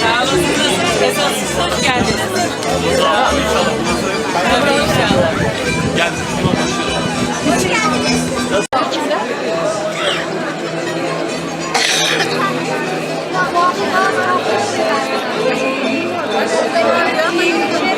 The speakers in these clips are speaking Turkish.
Sağ olasınız. Esasınız hoş geldiniz. Tabii inşallah. Bizim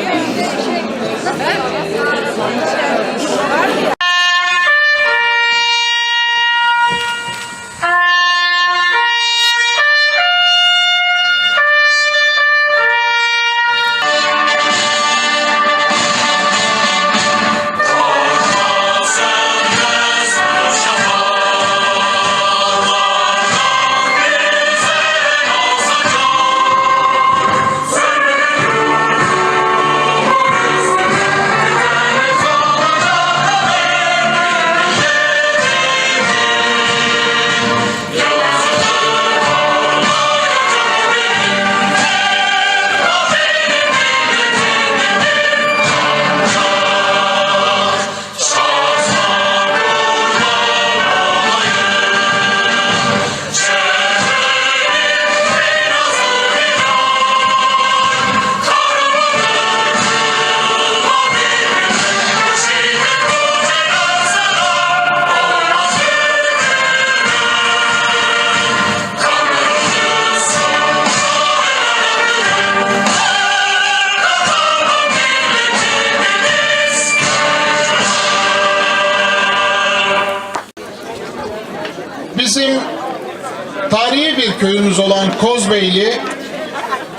Kozbeyli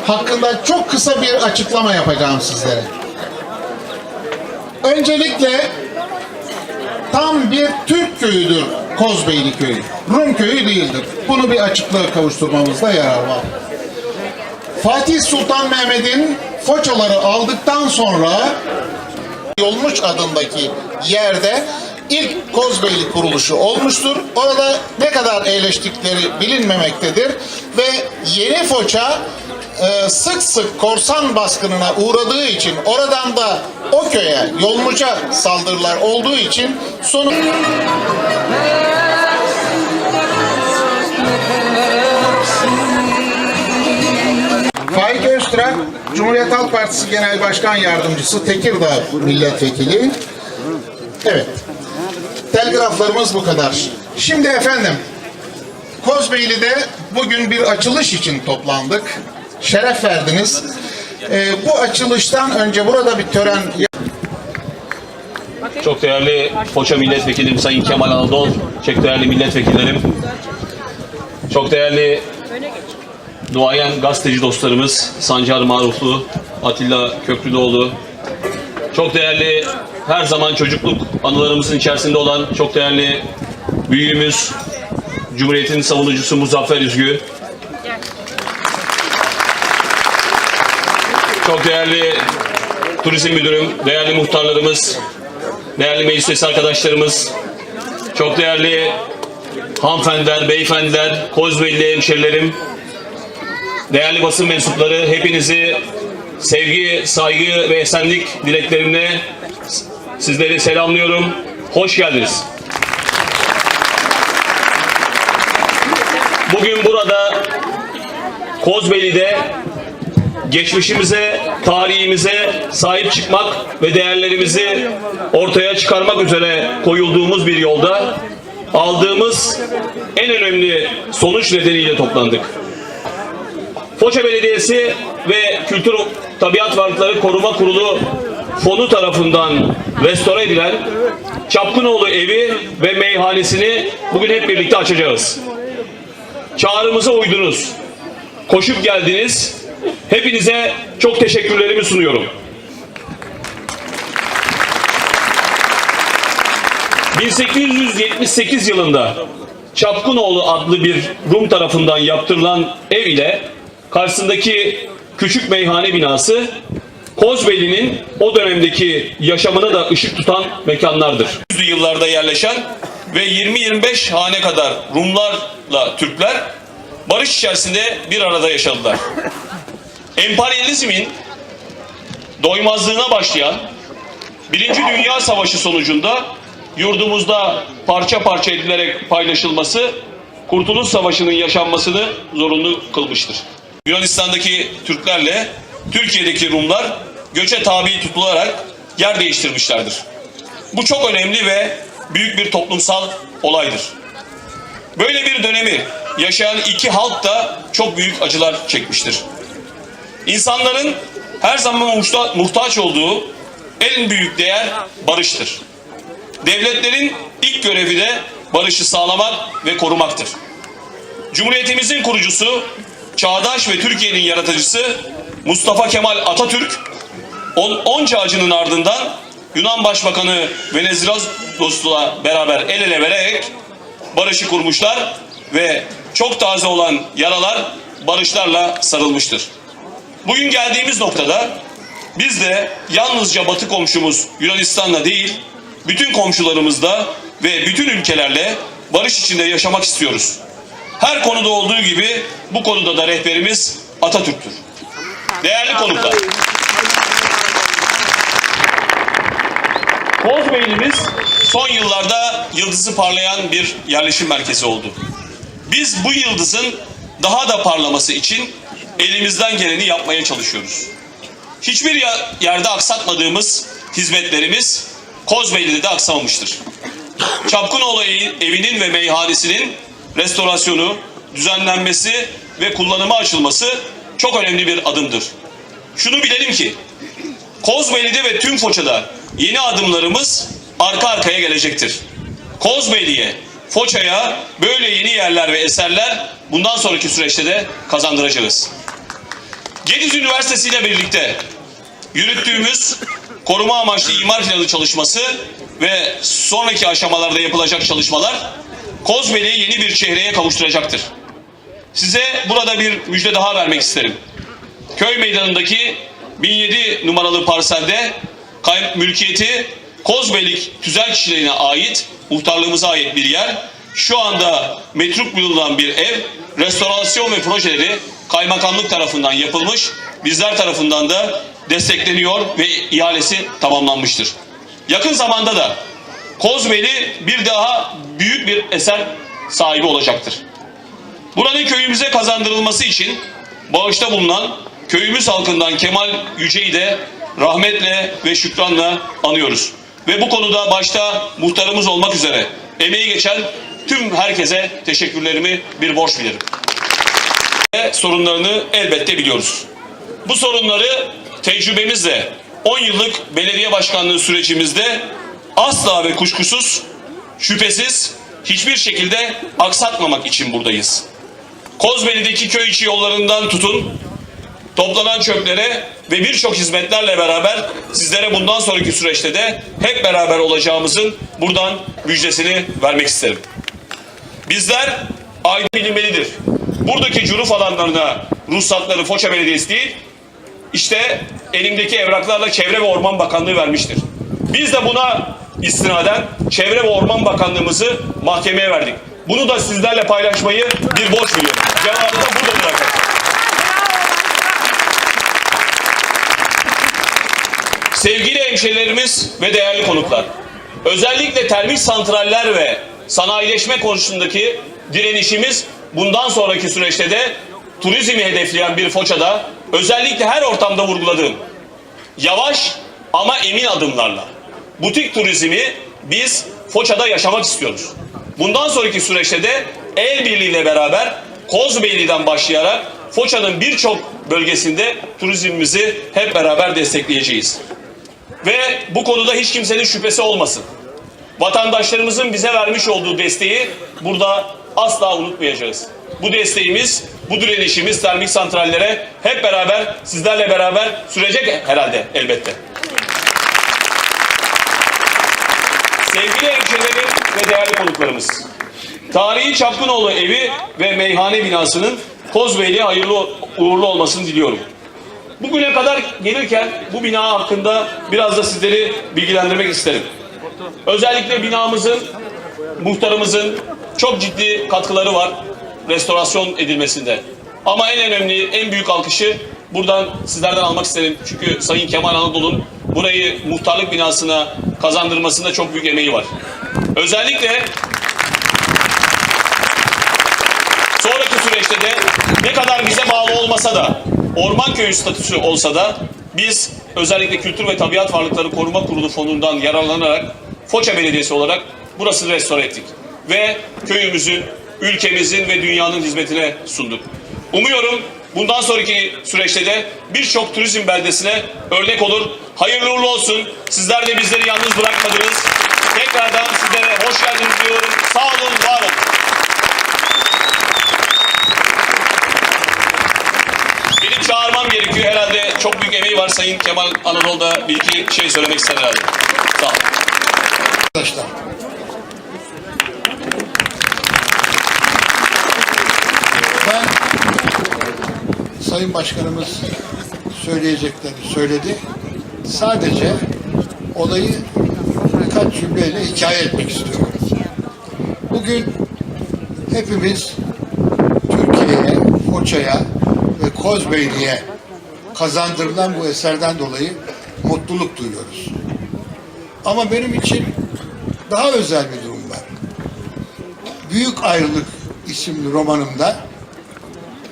hakkında çok kısa bir açıklama yapacağım sizlere. Öncelikle tam bir Türk köyüdür Kozbeyli köyü. Rum köyü değildir. Bunu bir açıklığa kavuşturmamızda yarar var. Fatih Sultan Mehmet'in Foçaları aldıktan sonra Yolmuş adındaki yerde ilk Kozbeyli kuruluşu olmuştur. Orada ne kadar eğleştikleri bilinmemektedir ve Yeni Foça e, sık sık korsan baskınına uğradığı için oradan da o köye Yolmuç'a saldırılar olduğu için sonu Faik Öztürk, Cumhuriyet Halk Partisi Genel Başkan Yardımcısı, Tekirdağ Milletvekili. Evet. Telgraflarımız bu kadar. Şimdi efendim, Kozbeyli'de bugün bir açılış için toplandık. Şeref verdiniz. Ee, bu açılıştan önce burada bir tören Çok değerli Foça Milletvekilim Sayın Kemal Anadol, çok değerli milletvekillerim, çok değerli duayen gazeteci dostlarımız Sancar Maruflu, Atilla Köprülüoğlu, çok değerli her zaman çocukluk anılarımızın içerisinde olan çok değerli büyüğümüz, Cumhuriyet'in savunucusu Muzaffer Üzgü, çok değerli turizm müdürüm, değerli muhtarlarımız, değerli meclis üyesi arkadaşlarımız, çok değerli hanımefendiler, beyefendiler, Kozbeyli hemşerilerim, değerli basın mensupları, hepinizi sevgi, saygı ve esenlik dileklerimle sizleri selamlıyorum. Hoş geldiniz. Bugün burada Kozbeyli'de geçmişimize, tarihimize sahip çıkmak ve değerlerimizi ortaya çıkarmak üzere koyulduğumuz bir yolda aldığımız en önemli sonuç nedeniyle toplandık. Foça Belediyesi ve Kültür Tabiat Varlıkları Koruma Kurulu fonu tarafından restore edilen Çapkınoğlu evi ve meyhanesini bugün hep birlikte açacağız. Çağrımıza uydunuz. Koşup geldiniz. Hepinize çok teşekkürlerimi sunuyorum. 1878 yılında Çapkınoğlu adlı bir Rum tarafından yaptırılan ev ile karşısındaki küçük meyhane binası Kozbeli'nin o dönemdeki yaşamına da ışık tutan mekanlardır. Yüzlü yıllarda yerleşen ve 20-25 hane kadar Rumlarla Türkler barış içerisinde bir arada yaşadılar. Emperyalizmin doymazlığına başlayan Birinci Dünya Savaşı sonucunda yurdumuzda parça parça edilerek paylaşılması Kurtuluş Savaşı'nın yaşanmasını zorunlu kılmıştır. Yunanistan'daki Türklerle Türkiye'deki Rumlar göçe tabi tutularak yer değiştirmişlerdir. Bu çok önemli ve büyük bir toplumsal olaydır. Böyle bir dönemi yaşayan iki halk da çok büyük acılar çekmiştir. İnsanların her zaman muhta- muhtaç olduğu en büyük değer barıştır. Devletlerin ilk görevi de barışı sağlamak ve korumaktır. Cumhuriyetimizin kurucusu, çağdaş ve Türkiye'nin yaratıcısı Mustafa Kemal Atatürk, on, onca acının ardından Yunan Başbakanı Venizelos'la beraber el ele vererek barışı kurmuşlar ve çok taze olan yaralar barışlarla sarılmıştır. Bugün geldiğimiz noktada biz de yalnızca batı komşumuz Yunanistan'la değil, bütün komşularımızla ve bütün ülkelerle barış içinde yaşamak istiyoruz. Her konuda olduğu gibi bu konuda da rehberimiz Atatürk'tür. Değerli konuklar. Kozbeylimiz son yıllarda yıldızı parlayan bir yerleşim merkezi oldu. Biz bu yıldızın daha da parlaması için elimizden geleni yapmaya çalışıyoruz. Hiçbir yerde aksatmadığımız hizmetlerimiz Kozbeyli'de de aksamamıştır. Çapkınoğlu evinin ve meyhanesinin restorasyonu, düzenlenmesi ve kullanıma açılması çok önemli bir adımdır. Şunu bilelim ki Kozbeyli'de ve tüm Foça'da yeni adımlarımız arka arkaya gelecektir. Kozbeyli'ye, Foça'ya böyle yeni yerler ve eserler bundan sonraki süreçte de kazandıracağız. Gediz Üniversitesi ile birlikte yürüttüğümüz koruma amaçlı imar planı çalışması ve sonraki aşamalarda yapılacak çalışmalar Kozbeli'yi yeni bir çehreye kavuşturacaktır. Size burada bir müjde daha vermek isterim. Köy meydanındaki 1007 numaralı parselde mülkiyeti Kozbeylik tüzel kişiliğine ait, muhtarlığımıza ait bir yer. Şu anda metruk bulunan bir ev, restorasyon ve projeleri kaymakamlık tarafından yapılmış, bizler tarafından da destekleniyor ve ihalesi tamamlanmıştır. Yakın zamanda da Kozbeyli bir daha büyük bir eser sahibi olacaktır. Buranın köyümüze kazandırılması için bağışta bulunan köyümüz halkından Kemal Yüce'yi de rahmetle ve şükranla anıyoruz. Ve bu konuda başta muhtarımız olmak üzere emeği geçen tüm herkese teşekkürlerimi bir borç bilirim. Sorunlarını elbette biliyoruz. Bu sorunları tecrübemizle 10 yıllık belediye başkanlığı sürecimizde asla ve kuşkusuz, şüphesiz hiçbir şekilde aksatmamak için buradayız. Kozbeli'deki köy içi yollarından tutun, toplanan çöplere ve birçok hizmetlerle beraber sizlere bundan sonraki süreçte de hep beraber olacağımızın buradan müjdesini vermek isterim. Bizler aydın bilinmelidir. Buradaki curuf alanlarına ruhsatları Foça Belediyesi değil, işte elimdeki evraklarla Çevre ve Orman Bakanlığı vermiştir. Biz de buna istinaden Çevre ve Orman Bakanlığımızı mahkemeye verdik. Bunu da sizlerle paylaşmayı bir borç biliyorum. Cevabı da buradadır arkadaşlar. Sevgili hemşehrilerimiz ve değerli konuklar, özellikle termik santraller ve sanayileşme konusundaki direnişimiz bundan sonraki süreçte de turizmi hedefleyen bir Foça'da özellikle her ortamda vurguladığım yavaş ama emin adımlarla butik turizmi biz Foça'da yaşamak istiyoruz. Bundan sonraki süreçte de el birliğiyle beraber Kozbeyli'den başlayarak Foça'nın birçok bölgesinde turizmimizi hep beraber destekleyeceğiz. Ve bu konuda hiç kimsenin şüphesi olmasın. Vatandaşlarımızın bize vermiş olduğu desteği burada asla unutmayacağız. Bu desteğimiz, bu direnişimiz termik santrallere hep beraber sizlerle beraber sürecek herhalde elbette. Sevgili hemşehrilerim ve değerli konuklarımız. Tarihi Çapkınoğlu evi ve meyhane binasının Kozbeyli'ye hayırlı uğurlu olmasını diliyorum. Bugüne kadar gelirken bu bina hakkında biraz da sizleri bilgilendirmek isterim. Özellikle binamızın, muhtarımızın çok ciddi katkıları var. restorasyon edilmesinde. Ama en önemli, en büyük alkışı buradan sizlerden almak isterim. Çünkü Sayın Kemal Anadolu'nun burayı muhtarlık binasına kazandırmasında çok büyük emeği var. Özellikle sonraki süreçte de ne kadar bize bağlı olmasa da orman köyü statüsü olsa da biz özellikle Kültür ve Tabiat Varlıkları Koruma Kurulu fonundan yararlanarak Foça Belediyesi olarak burasını restore ettik. Ve köyümüzün, ülkemizin ve dünyanın hizmetine sunduk. Umuyorum bundan sonraki süreçte de birçok turizm beldesine örnek olur. Hayırlı uğurlu olsun. Sizler de bizleri yalnız bırakmadınız. Tekrardan sizlere hoş geldiniz diyorum. Sağ olun, var olun. Benim çağırmam gerekiyor. Herhalde çok büyük emeği var Sayın Kemal Anadolu'da bir iki şey söylemek ister herhalde. Sağ olun. Arkadaşlar. Ben Sayın Başkanımız söyleyeceklerini söyledi. Sadece olayı birkaç cümleyle hikaye etmek istiyorum. Bugün hepimiz Türkiye'ye, Foça'ya ve Kozbeyli'ye kazandırılan bu eserden dolayı mutluluk duyuyoruz. Ama benim için daha özel bir durum var. Büyük Ayrılık isimli romanımda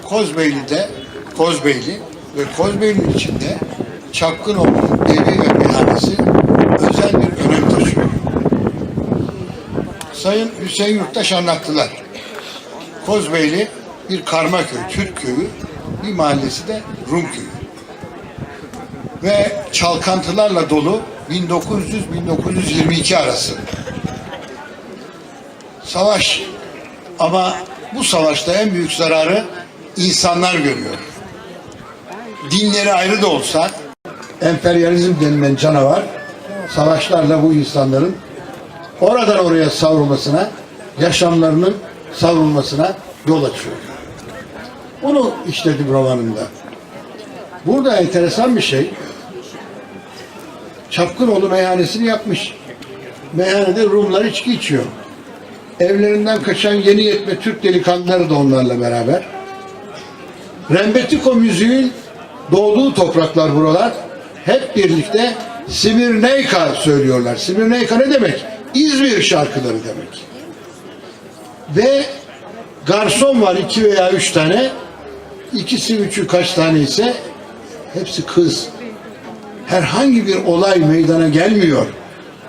Kozbeyli'de Kozbeyli ve Kozbeyli'nin içinde Çapkınoğlu'nun evi ve meyhanesi özel bir önem. Sayın Hüseyin Yurttaş anlattılar. Kozbeyli bir karma köy, Türk köyü, bir mahallesi de Rum köyü ve çalkantılarla dolu 1900-1922 arası. Savaş ama bu savaşta en büyük zararı insanlar görüyor. Dinleri ayrı da olsa emperyalizm denilen canavar savaşlarla bu insanların oradan oraya savrulmasına, yaşamlarının savrulmasına yol açıyor. Bunu işledim romanımda. Burada enteresan bir şey. Çapkınoğlu meyhanesini yapmış. Meyhanede Rumlar içki içiyor. Evlerinden kaçan yeni yetme Türk delikanlıları da onlarla beraber. Rembetiko müziğin doğduğu topraklar buralar. Hep birlikte Simirneyka söylüyorlar. Simirneyka ne demek? İzmir şarkıları demek. Ve garson var iki veya üç tane. İkisi üçü kaç tane ise hepsi kız herhangi bir olay meydana gelmiyor.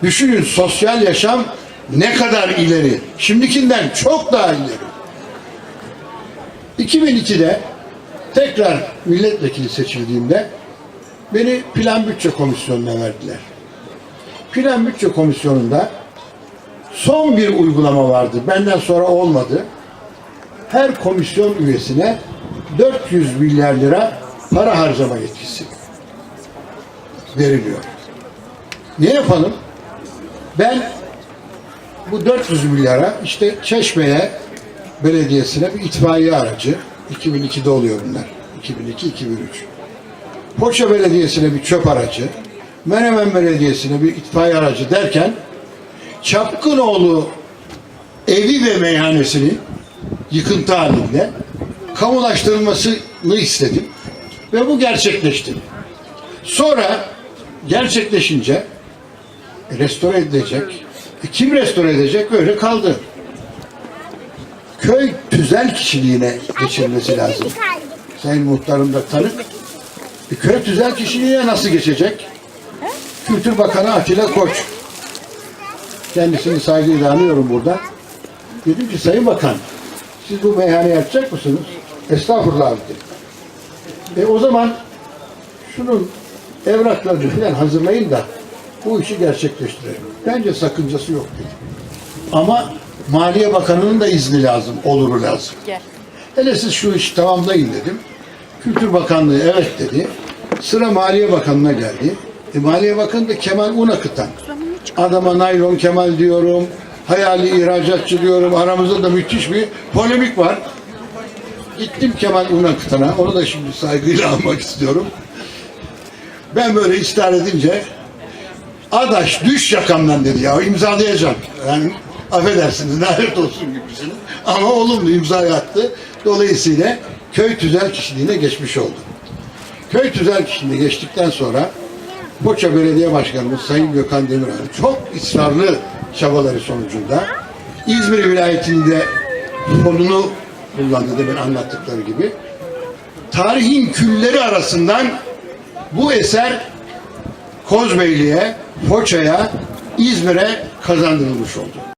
Düşünün sosyal yaşam ne kadar ileri. Şimdikinden çok daha ileri. 2002'de tekrar milletvekili seçildiğimde beni Plan Bütçe Komisyonu'na verdiler. Plan Bütçe Komisyonu'nda son bir uygulama vardı. Benden sonra olmadı. Her komisyon üyesine 400 milyar lira para harcama yetkisi veriliyor. Ne yapalım? Ben bu 400 milyara işte Çeşme'ye belediyesine bir itfaiye aracı 2002'de oluyor bunlar. 2002-2003. Foça Belediyesi'ne bir çöp aracı, Menemen Belediyesi'ne bir itfaiye aracı derken Çapkınoğlu evi ve meyhanesinin yıkıntı halinde kamulaştırılmasını istedim. Ve bu gerçekleşti. Sonra gerçekleşince restore edilecek. E, kim restore edecek? Böyle kaldı. Köy tüzel kişiliğine geçirmesi lazım. Sayın muhtarım da tanık. E, köy tüzel kişiliğine nasıl geçecek? Kültür Bakanı Atilla Koç. Kendisini saygıyla anıyorum burada. Dedim ki Sayın Bakan, siz bu meyhaneyi açacak mısınız? Estağfurullah dedi. E o zaman şunun evraklarını falan hazırlayın da bu işi gerçekleştirelim. Bence sakıncası yok dedi. Ama Maliye Bakanı'nın da izni lazım, oluru lazım. Hele siz şu işi tamamlayın dedim. Kültür Bakanlığı evet dedi. Sıra Maliye Bakanı'na geldi. E, Maliye Bakanı da Kemal Unakıtan. Adama naylon Kemal diyorum, hayali ihracatçı diyorum. Aramızda da müthiş bir polemik var. Gittim Kemal Unakıtan'a. Onu da şimdi saygıyla almak istiyorum. Ben böyle ısrar edince Adaş düş yakamdan dedi ya imzalayacağım. Yani affedersiniz lanet olsun gibisini. Ama olumlu imzayı attı. Dolayısıyla köy tüzel kişiliğine geçmiş oldu. Köy tüzel kişiliğine geçtikten sonra Foça Belediye Başkanımız Sayın Gökhan Demirel çok ısrarlı çabaları sonucunda İzmir vilayetinde fonunu kullandı demin anlattıkları gibi. Tarihin külleri arasından bu eser Kozbeyli'ye, Foça'ya, İzmir'e kazandırılmış oldu.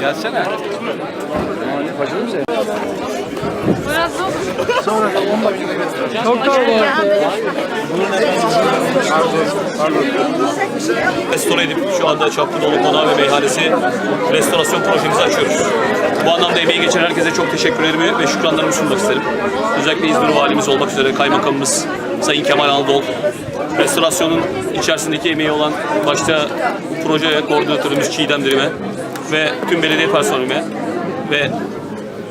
Gelsene. Restore edip şu anda Çapkınoğlu Konağı ve Meyhanesi restorasyon projemizi açıyoruz. Bu anlamda emeği geçen herkese çok teşekkürlerimi ve şükranlarımı sunmak isterim. Özellikle İzmir Valimiz olmak üzere Kaymakamımız Sayın Kemal Anadolu, restorasyonun içerisindeki emeği olan başta proje koordinatörümüz Çiğdem Dirime ve tüm belediye personelime ve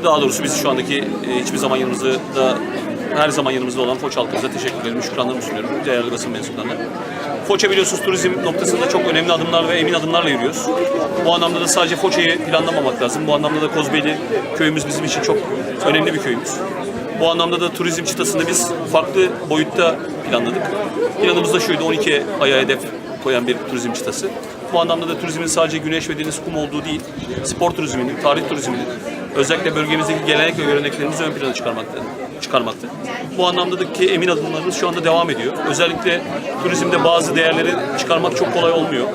daha doğrusu bizi şu andaki e, hiçbir zaman yanımızda da her zaman yanımızda olan Foç halkımıza teşekkürlerimi, şükranlarımı sunuyorum. Değerli basın mensuplarına. Foça biliyorsunuz turizm noktasında çok önemli adımlar ve emin adımlarla yürüyoruz. Bu anlamda da sadece Foça'yı planlamamak lazım. Bu anlamda da Kozbeyli köyümüz bizim için çok önemli bir köyümüz. Bu anlamda da turizm çıtasını biz farklı boyutta planladık. Planımız da şuydu, 12 aya hedef koyan bir turizm çıtası. Bu anlamda da turizmin sadece güneş ve deniz kum olduğu değil, spor turizminin, tarih turizminin, özellikle bölgemizdeki gelenek ve göreneklerimizi ön plana çıkarmakta. çıkarmakta. Bu anlamdaki emin adımlarımız şu anda devam ediyor. Özellikle turizmde bazı değerleri çıkarmak çok kolay olmuyor.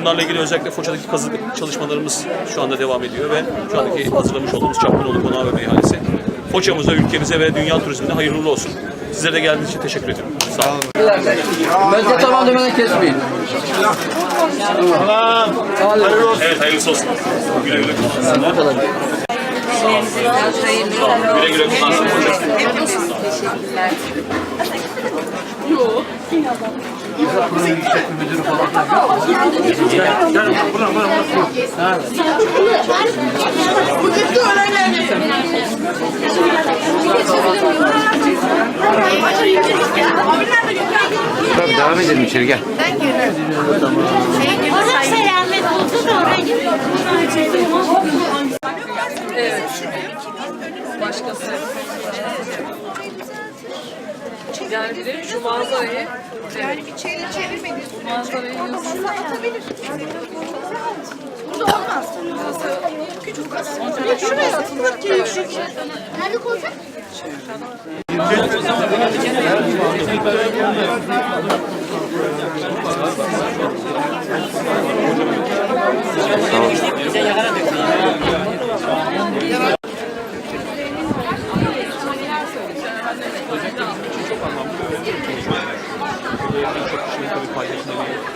Bunlarla ilgili özellikle Foça'daki kazı çalışmalarımız şu anda devam ediyor ve şu andaki hazırlamış olduğumuz Çapkınoğlu Konağı ve Meyhanesi. Foça'mıza, ülkemize ve dünya turizmine hayırlı olsun. Sizlere de geldiğiniz için teşekkür ediyorum. Sağ olun. Mezze tamam demeden kesmeyin. Evet, hayırlısı olsun. Güle güle kullansınlar. Güle güle kullansın Foça. Tabii devam edelim içeri gel. Orada selamet oldu da oraya gidiyor. Başkası. Yani bir de şu manzarayı Yani bir çevir çevirmedi. manzarayı Orada masa atabilir. Burada olmaz. Küçük kasa. Şuraya atılır ki şu. Nerede koyacak? Çok kişinin tabii paylaşımları